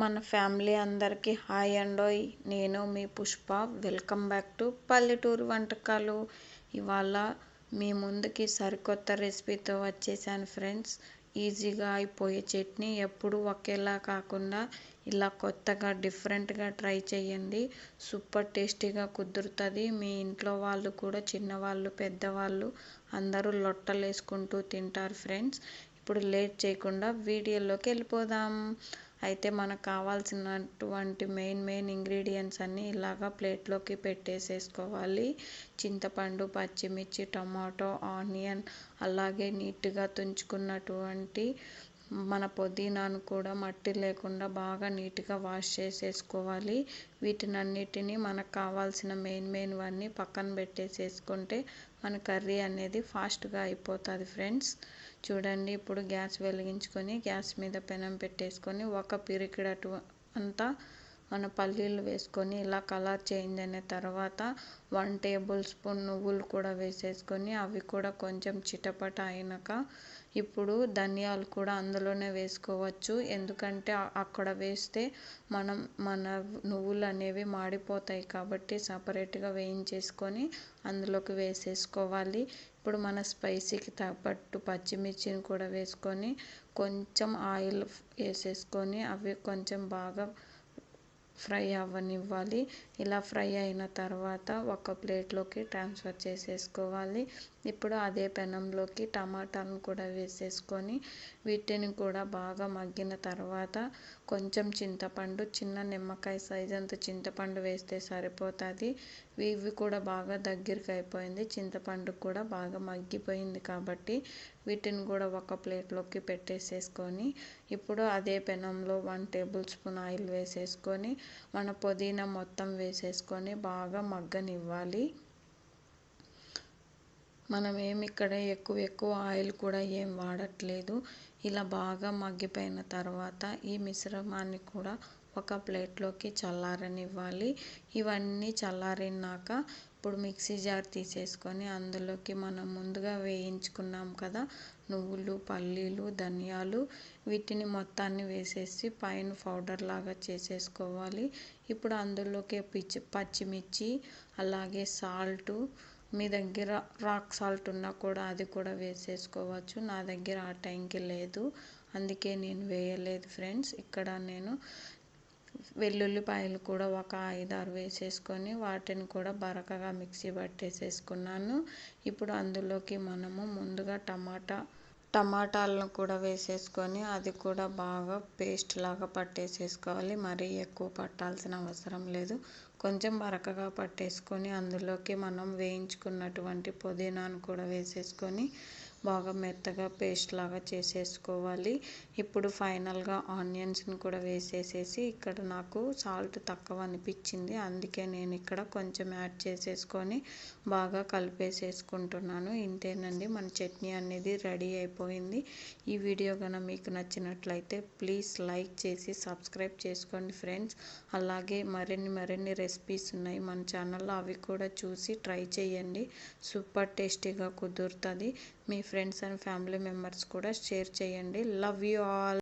మన ఫ్యామిలీ అందరికీ హాయ్ అండోయ్ నేను మీ పుష్ప. వెల్కమ్ బ్యాక్ టు పల్లెటూరు వంటకాలు. ఇవాళ మీ ముందుకి సరికొత్త రెసిపీతో వచ్చేసాను ఫ్రెండ్స్. ఈజీగా అయిపోయే చట్నీ ఎప్పుడూ ఒకేలా కాకుండా ఇలా కొత్తగా డిఫరెంట్గా ట్రై చేయండి. సూపర్ టేస్టీగా కుదురుతుంది. మీ ఇంట్లో వాళ్ళు కూడా చిన్నవాళ్ళు పెద్దవాళ్ళు అందరూ లొట్టలు వేసుకుంటూ తింటారు ఫ్రెండ్స్. ఇప్పుడు లేట్ చేయకుండా వీడియోలోకి వెళ్ళిపోదాం. అయితే మనకు కావాల్సినటువంటి మెయిన్ మెయిన్ ఇంగ్రీడియంట్స్ అన్నీ ఇలాగా ప్లేట్లోకి పెట్టేసేసుకోవాలి. చింతపండు పచ్చిమిర్చి టమాటో ఆనియన్ అలాగే నీట్గా తుంచుకున్నటువంటి మన పుదీనాను కూడా మట్టి లేకుండా బాగా నీట్గా వాష్ చేసేసుకోవాలి. వీటినన్నిటిని మనకు కావాల్సిన మెయిన్ మెయిన్వన్నీ పక్కన పెట్టేసేసుకుంటే మన కర్రీ అనేది ఫాస్ట్గా అయిపోతుంది ఫ్రెండ్స్. చూడండి ఇప్పుడు గ్యాస్ వెలిగించుకొని గ్యాస్ మీద పెనం పెట్టేసుకొని ఒక పిరికిడటు అంతా మన పల్లీలు వేసుకొని ఇలా కలర్ చేంజ్ అయిన తర్వాత వన్ టేబుల్ స్పూన్ నువ్వులు కూడా వేసేసుకొని అవి కూడా కొంచెం చిటపట అయినాక ఇప్పుడు ధనియాలు కూడా అందులోనే వేసుకోవచ్చు. ఎందుకంటే అక్కడ వేస్తే మనం మన నువ్వులు అనేవి మాడిపోతాయి కాబట్టి సపరేట్గా వేయించేసుకొని అందులోకి వేసేసుకోవాలి. ఇప్పుడు మన స్పైసీకి తగ్గట్టు పచ్చిమిర్చిని కూడా వేసుకొని కొంచెం ఆయిల్ వేసేసుకొని అవి కొంచెం బాగా ఫ్రై అవ్వనివ్వాలి. ఇలా ఫ్రై అయిన తర్వాత ఒక ప్లేట్లోకి ట్రాన్స్ఫర్ చేసేసుకోవాలి. ఇప్పుడు అదే పెనంలోకి టమాటాలను కూడా వేసేసుకొని వీటిని కూడా బాగా మగ్గిన తర్వాత కొంచెం చింతపండు చిన్న నిమ్మకాయ సైజ్ అంత చింతపండు వేస్తే సరిపోతుంది. ఇవి కూడా బాగా దగ్గరికి అయిపోయింది. చింతపండు కూడా బాగా మగ్గిపోయింది కాబట్టి వీటిని కూడా ఒక ప్లేట్లోకి పెట్టేసేసుకొని ఇప్పుడు అదే పెనంలో వన్ టేబుల్ స్పూన్ ఆయిల్ వేసేసుకొని మన పుదీనా మొత్తం వేసేసుకొని బాగా మగ్గనివ్వాలి. మనం ఏమి ఇక్కడ ఎక్కువ ఎక్కువ ఆయిల్ కూడా ఏం వాడట్లేదు. ఇలా బాగా మగ్గిపోయిన తర్వాత ఈ మిశ్రమాన్ని కూడా ఒక ప్లేట్లోకి చల్లారనివ్వాలి. ఇవన్నీ చల్లారినాక ఇప్పుడు మిక్సీ జార్ తీసేసుకొని అందులోకి మనం ముందుగా వేయించుకున్నాం కదా నువ్వులు పల్లీలు ధనియాలు వీటిని మొత్తాన్ని వేసేసి పైన పౌడర్ లాగా చేసేసుకోవాలి. ఇప్పుడు అందులోకి పిచ్చి పచ్చిమిర్చి అలాగే సాల్టు మీ దగ్గర రాక్ సాల్ట్ ఉన్నా కూడా అది కూడా వేసేసుకోవచ్చు. నా దగ్గర ఆ టైంకి లేదు. అందుకే నేను వేయలేదు ఫ్రెండ్స్. ఇక్కడ నేను వెల్లుల్లిపాయలు కూడా ఒక ఐదారు వేసేసుకొని వాటిని కూడా బరకగా మిక్సీ పట్టేసేసుకున్నాను. ఇప్పుడు అందులోకి మనము ముందుగా టమాటా టమాటాలను కూడా వేసేసుకొని అది కూడా బాగా పేస్ట్ లాగా పట్టేసేసుకోవాలి. మరీ ఎక్కువ పట్టాల్సిన అవసరం లేదు. కొంచెం బరకగా పట్టేసుకొని అందులోకి మనం వేయించుకున్నటువంటి పుదీనాను కూడా వేసేసుకొని బాగా మెత్తగా పేస్ట్ లాగా చేసేసుకోవాలి. ఇప్పుడు ఫైనల్గా ఆనియన్స్ని కూడా వేసేసేసి ఇక్కడ నాకు సాల్ట్ తక్కువ అనిపించింది. అందుకే నేను ఇక్కడ కొంచెం యాడ్ చేసేసుకొని బాగా కలిపేసేసుకుంటున్నాను. ఇంతేనండి మన చట్నీ అనేది రెడీ అయిపోయింది. ఈ వీడియో కనుక మీకు నచ్చినట్లయితే ప్లీజ్ లైక్ చేసి సబ్స్క్రైబ్ చేసుకోండి ఫ్రెండ్స్ అలాగే మరిన్ని మరిన్ని రెసిపీస్ ఉన్నాయి మన ఛానల్లో అవి కూడా చూసి ట్రై చేయండి. సూపర్ టేస్టీగా కుదురుతుంది. మీ ఫ్రెండ్స్ అండ్ ఫ్యామిలీ మెంబర్స్ కూడా షేర్ చేయండి. Love you all